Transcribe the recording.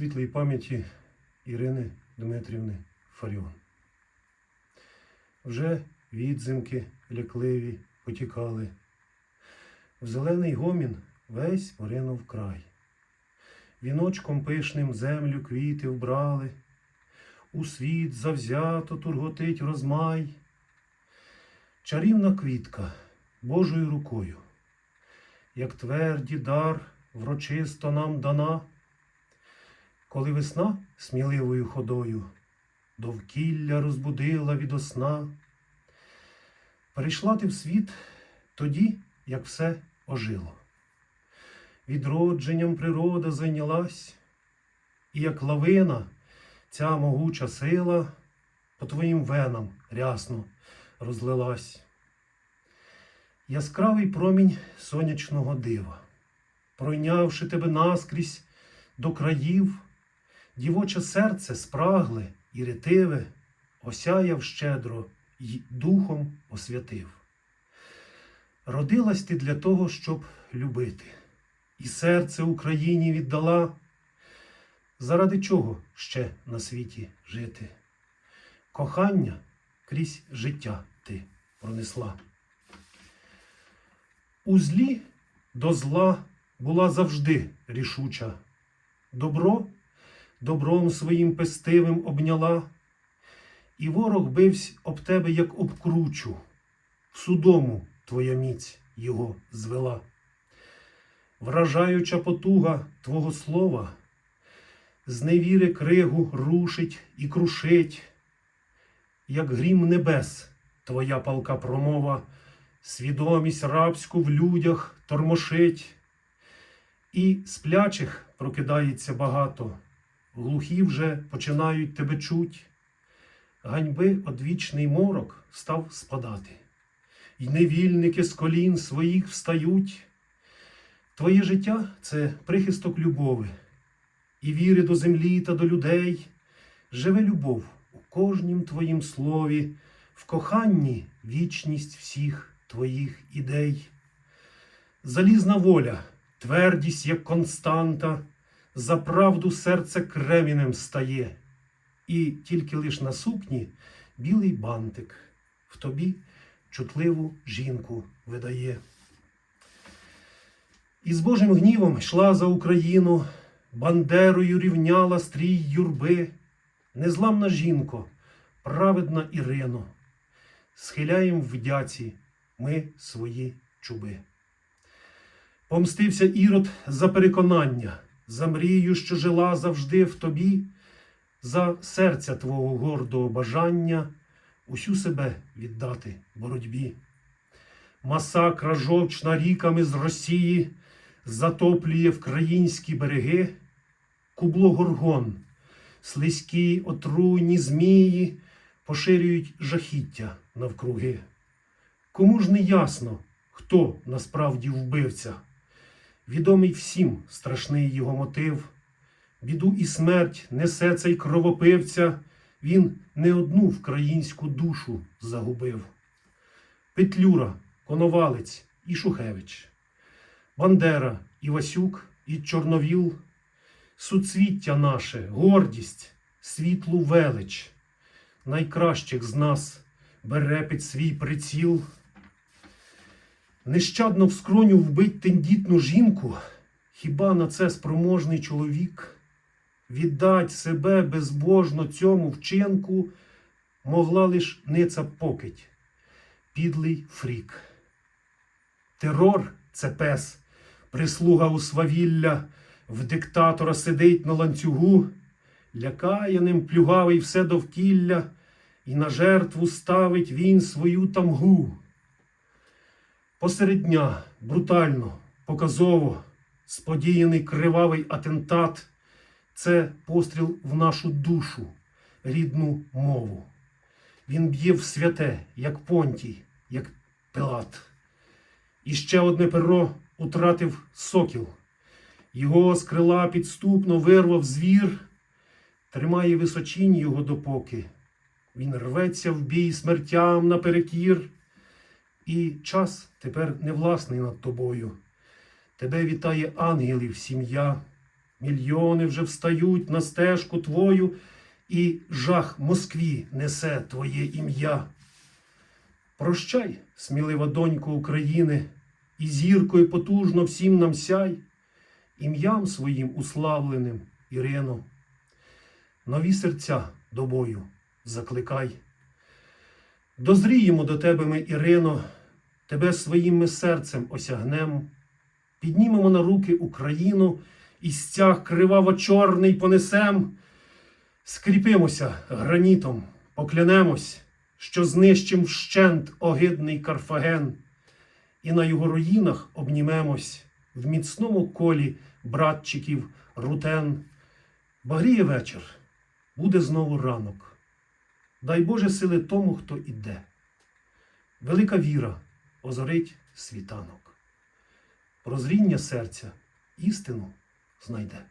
світлій пам'яті Ірини Дмитрівни Фаріон. Вже відзимки лякливі потікали. В зелений гомін весь поринув край. Віночком пишним землю квіти вбрали, у світ завзято турготить розмай. Чарівна квітка Божою рукою, як тверді дар врочисто нам дана, коли весна сміливою ходою довкілля розбудила від сна. Прийшла ти в світ тоді, як все ожило. Відродженням природа зайнялась, і як лавина ця могуча сила по твоїм венам рясно розлилась. Яскравий промінь сонячного дива, пройнявши тебе наскрізь до країв, дівоче серце спрагле і ретиве, осяяв щедро й духом освятив. Родилась ти для того, щоб любити, і серце Україні віддала. Заради чого ще на світі жити? Кохання крізь життя ти пронесла. У злі до зла була завжди рішуча. Добро добром своїм пестивим обняла, і ворог бивсь об тебе, як об кручу, в судому твоя міць його звела. Вражаюча потуга Твого слова, з невіри кригу рушить і крушить, як грім небес, твоя палка промова, свідомість рабську в людях тормошить, і сплячих прокидається багато, глухі вже починають тебе чуть, ганьби одвічний морок став спадати, І невільники з колін своїх встають. Твоє життя це прихисток любови, і віри до землі та до людей. Живе любов у кожнім твоїм слові, в коханні вічність всіх твоїх ідей. Залізна воля, твердість, як константа, за правду серце кремінем стає, і тільки лиш на сукні білий бантик в тобі чутливу жінку видає. І з Божим гнівом йшла за Україну, бандерою рівняла стрій юрби, незламна жінко, праведна Ірино, схиляєм в дяці ми свої чуби. Помстився ірод за переконання, за мрію, що жила завжди в тобі, за серця твого гордого бажання усю себе віддати боротьбі. Масакра жовчна ріками з Росії затоплює вкраїнські береги, кубло горгон, слизькі отруйні змії поширюють жахіття навкруги. Кому ж не ясно, хто насправді вбивця? Відомий всім страшний його мотив. Біду і смерть несе цей кровопивця, він не одну вкраїнську душу загубив. Петлюра, Коновалець і Шухевич, Бандера, Івасюк і Чорновіл, суцвіття наше, гордість, світлу велич, найкращих з нас бере під свій приціл. Нещадно в скроню вбить тендітну жінку, хіба на це спроможний чоловік? Віддать себе безбожно цьому вчинку могла лиш ниця покить, підлий фрік. Терор це пес, прислуга у свавілля, в диктатора сидить на ланцюгу, лякає ним плюгавий все довкілля, і на жертву ставить він свою тамгу. Посеред дня брутально, показово, сподіяний кривавий атентат це постріл в нашу душу, рідну мову. Він б'є в святе, як понтій, як пилат. І ще одне перо утратив сокіл. Його з крила підступно вирвав звір, тримає височінь його допоки. Він рветься в бій смертям наперекір. І час тепер не власний над тобою. Тебе вітає ангелів сім'я. Мільйони вже встають на стежку твою, і жах Москві несе твоє ім'я. Прощай, смілива донько України, і зіркою потужно всім нам сяй, ім'ям своїм уславленим, Ірино. Нові серця до бою закликай. Дозріємо до тебе ми, Ірино, тебе своїм ми серцем осягнем, піднімемо на руки Україну і стяг криваво-чорний понесем, скріпимося гранітом, поклянемось, що знищим вщент огидний Карфаген, і на його руїнах обнімемось в міцному колі братчиків рутен. Багріє вечір, буде знову ранок. Дай Боже сили тому, хто іде. Велика віра озорить світанок. Прозріння серця істину знайде.